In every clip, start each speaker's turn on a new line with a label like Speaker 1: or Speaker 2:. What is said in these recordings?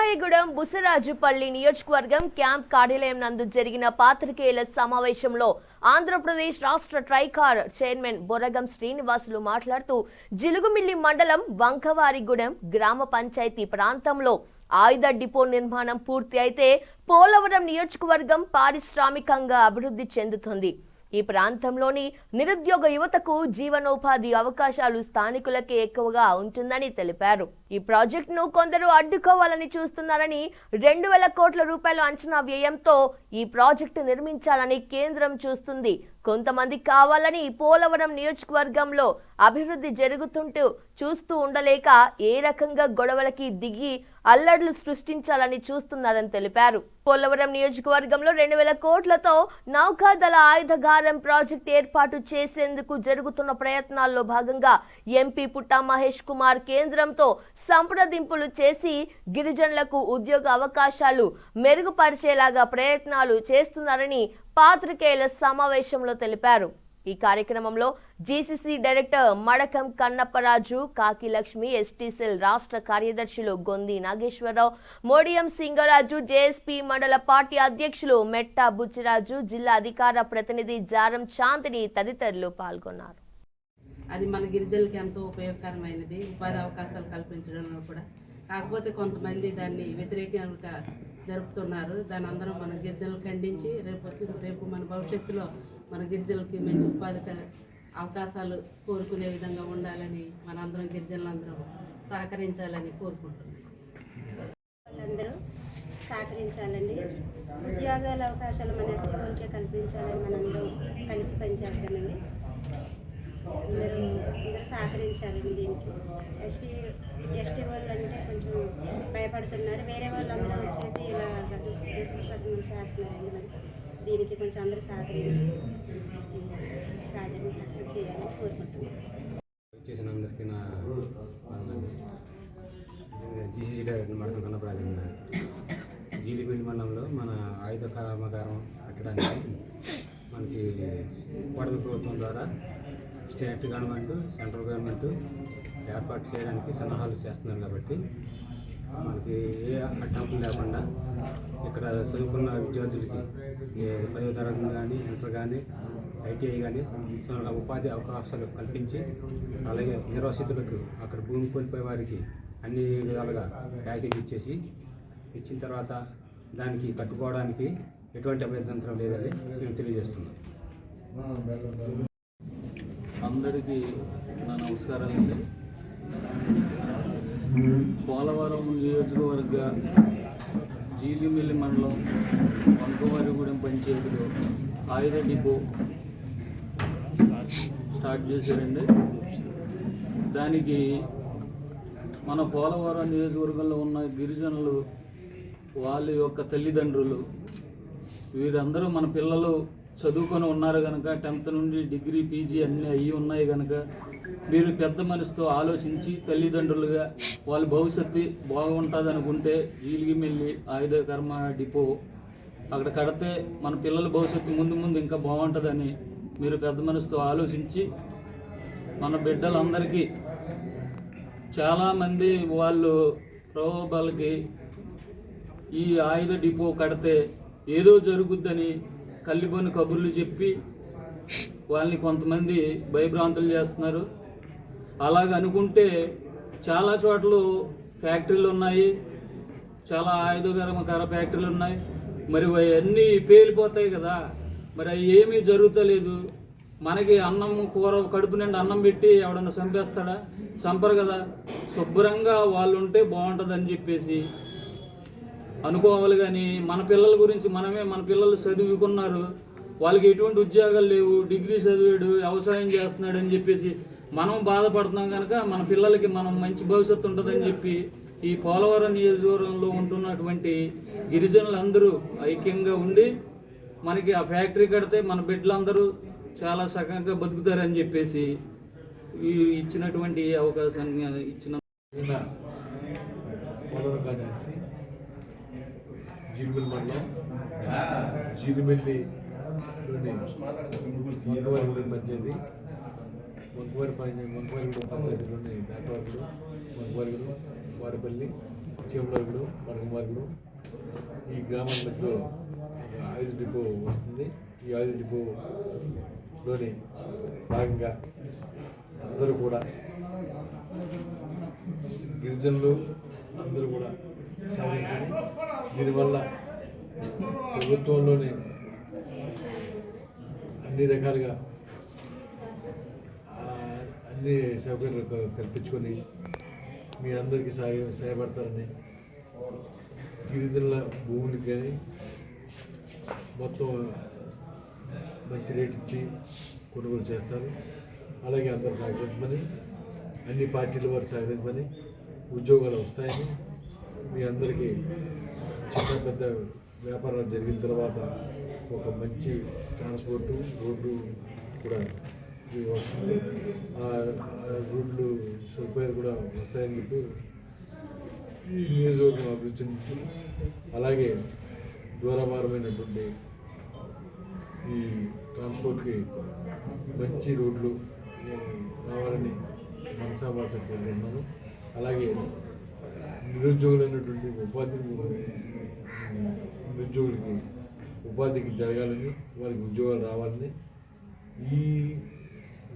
Speaker 1: చెన్నాయిగూడెం బుసరాజుపల్లి నియోజకవర్గం క్యాంప్ కార్యాలయం నందు జరిగిన పాత్రికేయుల సమావేశంలో ఆంధ్రప్రదేశ్ రాష్ట్ర ట్రైకార్ చైర్మన్ బొరగం శ్రీనివాసులు మాట్లాడుతూ జిలుగుమిల్లి మండలం వంకవారిగూడెం గ్రామ పంచాయతీ ప్రాంతంలో ఆయుధ డిపో నిర్మాణం పూర్తి అయితే పోలవరం నియోజకవర్గం పారిశ్రామికంగా అభివృద్ధి చెందుతుంది. ఈ ప్రాంతంలోని నిరుద్యోగ యువతకు జీవనోపాధి అవకాశాలు స్థానికులకే ఎక్కువగా ఉంటుందని తెలిపారు. ఈ ప్రాజెక్టును కొందరు అడ్డుకోవాలని చూస్తున్నారని రెండు వేల కోట్ల రూపాయల అంచనా వ్యయంతో ఈ ప్రాజెక్టు నిర్మించాలని కేంద్రం చూస్తుంది. కొంతమంది కావాలని పోలవరం నియోజకవర్గంలో అభివృద్ధి జరుగుతుంటూ చూస్తూ ఉండలేక ఏ రకంగా గొడవలకి దిగి అల్లర్లు సృష్టించాలని చూస్తున్నారని తెలిపారు. పోలవరం నియోజకవర్గంలో రెండు వేల కోట్లతో నౌకాదళ ఆయుధగారం ప్రాజెక్ట్ ఏర్పాటు చేసేందుకు జరుగుతున్న ప్రయత్నాల్లో భాగంగా ఎంపీ పుట్టా మహేష్ కుమార్ కేంద్రంతో సంప్రదింపులు చేసి గిరిజనులకు ఉద్యోగ అవకాశాలు మెరుగుపరిచేలాగా ప్రయత్నాలు చేస్తున్నారని పాత్రికేయుల సమావేశంలో తెలిపారు. ఈ కార్యక్రమంలో జీసీసీ డైరెక్టర్ మడకం కన్నప్పరాజు కాకి లక్ష్మి ఎస్టీ రాష్ట్ర కార్యదర్శులు గొంది నాగేశ్వరరావు మోడియం సింగరాజు జేఎస్పీ మండల పార్టీ అధ్యక్షులు మెట్టా బుచ్చిరాజు జిల్లా అధికార ప్రతినిధి జారం శాంతిని తదితరులు పాల్గొన్నారు.
Speaker 2: అది మన గిరిజనులకి ఎంతో ఉపయోగకరమైనది ఉపాధి అవకాశాలు కల్పించడంలో కూడా. కాకపోతే కొంతమంది దాన్ని వ్యతిరేకంగా జరుపుతున్నారు. దాని అందరం మన గిరిజనులు ఖండించి రేపు రేపు మన భవిష్యత్తులో మన గిరిజనులకి మంచి ఉపాధి క- అవకాశాలు కోరుకునే విధంగా ఉండాలని మనందరం గిరిజనులందరం సహకరించాలని కోరుకుంటున్నాం.
Speaker 3: వాళ్ళందరూ సహకరించాలండి. ఉద్యోగాల అవకాశాలు మన ఎస్టీ కల్పించాలని మనందరం కలిసి పనిచేద్దామండి అందరూ అందరూ సహకరించాలండి దీనికి. ఎస్టీ ఎస్టీ వాళ్ళు అంటే కొంచెం భయపడుతున్నారు. వేరే వాళ్ళందరూ వచ్చేసి ఇలా చేస్తున్నారండి మరి. దీనికి కొంచెం అందరూ సహకరించి ప్రాజెక్ట్ని సక్సెస్ చేయాలని కోరుకుంటున్నాను.
Speaker 4: అందరికీ నా జీసీసీ డైరెక్టర్ మండలంలో మన ఆయుధ కర్మాగారం కట్టడానికి మనకి కూటమి ప్రభుత్వం ద్వారా స్టేట్ గవర్నమెంట్ సెంట్రల్ గవర్నమెంట్ ఏర్పాటు చేయడానికి సన్నాహాలు చేస్తున్నారు కాబట్టి మనకి ఏ అడ్డంకులు లేకుండా ఇక్కడ చదువుకున్న విద్యార్థులకి ఏ పదో తరగతి కానీ ఇంటర్ కానీ ఐటీఐ కానీ ఉపాధి అవకాశాలు కల్పించి అలాగే నిర్వాసితులకు అక్కడ భూమి కోల్పోయే వారికి అన్ని విధాలుగా ప్యాకేజ్ ఇచ్చేసి ఇచ్చిన తర్వాత దానికి కట్టుకోవడానికి ఎటువంటి అభ్యంతరం లేదని మేము తెలియజేస్తున్నాం.
Speaker 5: అందరికీ నా నమస్కారాలండి. పోలవరం నియోజకవర్గ జీలిమిల్లి మండలం వంకవారిగూడెం పంచాయతీలో ఆయుధ డిపో స్టార్ట్ చేశారండి. దానికి మన పోలవరం నియోజకవర్గంలో ఉన్న గిరిజనులు వాళ్ళ యొక్క తల్లిదండ్రులు వీరందరూ మన పిల్లలు చదువుకొని ఉన్నారు కనుక టెన్త్ నుండి డిగ్రీ పీజీ అన్నీ అయ్యి ఉన్నాయి కనుక మీరు పెద్ద మనసుతో ఆలోచించి తల్లిదండ్రులుగా వాళ్ళ భవిష్యత్తు బాగుంటుంది అనుకుంటే జీలిగిమెల్లి ఆయుధ కర్మ డిపో అక్కడ కడితే మన పిల్లల భవిష్యత్తు ముందు ముందు ఇంకా బాగుంటుందని మీరు పెద్ద మనసుతో ఆలోచించి మన బిడ్డలందరికీ చాలామంది వాళ్ళు ప్రలోభాలకి ఈ ఆయుధ డిపో కడితే ఏదో జరుగుద్దని కల్లిబొని కబుర్లు చెప్పి వాళ్ళని కొంతమంది భయభ్రాంతులు చేస్తున్నారు. అలాగ అనుకుంటే చాలా చోట్ల ఫ్యాక్టరీలు ఉన్నాయి. చాలా ఆయుధకరమకర ఫ్యాక్టరీలు ఉన్నాయి. మరి అవన్నీ పేలిపోతాయి కదా. మరి అవి ఏమీ జరుగుతలేదు. మనకి అన్నం కూర కడుపు నిండా అన్నం పెట్టి ఎవడన్నా చంపేస్తాడా? చంపరు కదా. శుభ్రంగా వాళ్ళు ఉంటే బాగుంటుందని చెప్పేసి అనుకోవాలి కానీ మన పిల్లల గురించి మనమే మన పిల్లలు చదువుకున్నారు. వాళ్ళకి ఎటువంటి ఉద్యోగాలు లేవు. డిగ్రీ చదివాడు వ్యవసాయం చేస్తున్నాడు అని చెప్పేసి మనం బాధపడుతున్నాం కనుక మన పిల్లలకి మనం మంచి భవిష్యత్తు ఉంటుందని చెప్పి ఈ పోలవరం నియోజకవర్గంలో ఉంటున్నటువంటి గిరిజనులందరూ ఐక్యంగా ఉండి మనకి ఆ ఫ్యాక్టరీ కడితే మన బిడ్డలందరూ చాలా సకంగా బతుకుతారని చెప్పేసి ఇచ్చినటువంటి అవకాశాన్ని ఇచ్చిన
Speaker 6: గిరిమిల్ మండలం. జీడిమిల్లిలోని వంకవారిగూడెం పంచాయతీ. మంగవారి పంచాయతీ వంకవారిగూడెం పంచాయతీలోని దాటవారిగూడెం వంకవారిగూడెం వారిపల్లి చేమలగుడు మరగమార్గుడు. ఈ గ్రామాలకు ఒక ఆయుధ డిపో వస్తుంది. ఈ ఆయుధ డిపోలోని భాగంగా అందరూ కూడా గిరిజనులు అందరూ కూడా సాగింది దీనివల్ల ప్రభుత్వంలోని అన్ని రకాలుగా అన్ని సౌకర్యాలు కల్పించుకొని మీ అందరికీ సాయ సహాయపడతారని గిరిజనుల భూములకి కానీ మొత్తం మంచి రేట్ ఇచ్చి కొనుగోలు చేస్తారు. అలాగే అందరు సహకరించమని అన్ని పార్టీల వారు సహకరించమని ఉద్యోగాలు వస్తాయని మీ అందరికీ చిన్న పెద్ద వ్యాపారాలు జరిగిన తర్వాత ఒక మంచి ట్రాన్స్పోర్టు రోడ్డు కూడా ఇది వస్తుంది. ఆ రోడ్లు సదుపాయాలు కూడా వస్తాయని చెప్పి ఈ నియోజకవర్గం అభివృద్ధి చెందుతుంది. అలాగే దూరభారమైనటువంటి ఈ ట్రాన్స్పోర్ట్కి మంచి రోడ్లు రావాలని మనసావాస కోరుకుంటున్నాను. అలాగే నిరుద్యోగులైనటువంటి ఉపాధిని నిరుద్యోగులకి ఉపాధికి జరగాలని వారికి ఉద్యోగాలు రావాలని ఈ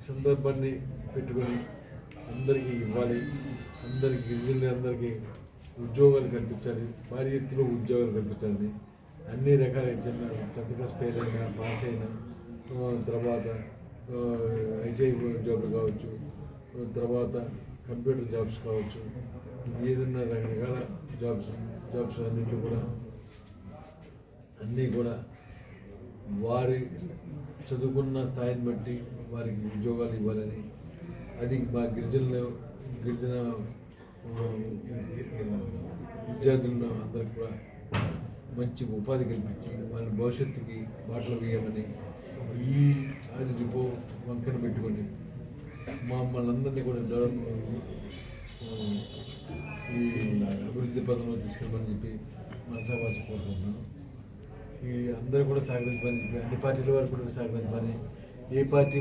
Speaker 6: సందర్భాన్ని పెట్టుకొని అందరికీ ఇవ్వాలి. అందరికి గిరిజనులు అందరికీ ఉద్యోగాలు కల్పించాలి. భారీ ఎత్తులో ఉద్యోగాలు కల్పించాలని అన్ని రకాల చిన్న పెద్ద ఫెయిల్ అయినా పాస్ అయినా తర్వాత ఐటీఐ ఉద్యోగులు కావచ్చు తర్వాత కంప్యూటర్ జాబ్స్ కావచ్చు ఏదైనా రకరకాల జాబ్స్ జాబ్స్ అన్నింటి కూడా అన్నీ కూడా వారి చదువుకున్న స్థాయిని బట్టి వారికి ఉద్యోగాలు ఇవ్వాలని అది మా గిరిజనులు గిరిజన విద్యార్థులను అందరికి కూడా మంచి ఉపాధి కల్పించి వాళ్ళ భవిష్యత్తుకి బాటలు వేయమని ఈ అది డిపో వంకన పెట్టుకొని మమ్మల్ని అందరినీ కూడా డెవలప్ ఈ అభివృద్ధి పదంలో తీసుకెళ్ళమని చెప్పి మనసావాసి కోరుకుంటున్నాను. ఈ అందరూ కూడా సహకరించమని చెప్పి అన్ని పార్టీల వారు కూడా సహకరించమని ఏ పార్టీ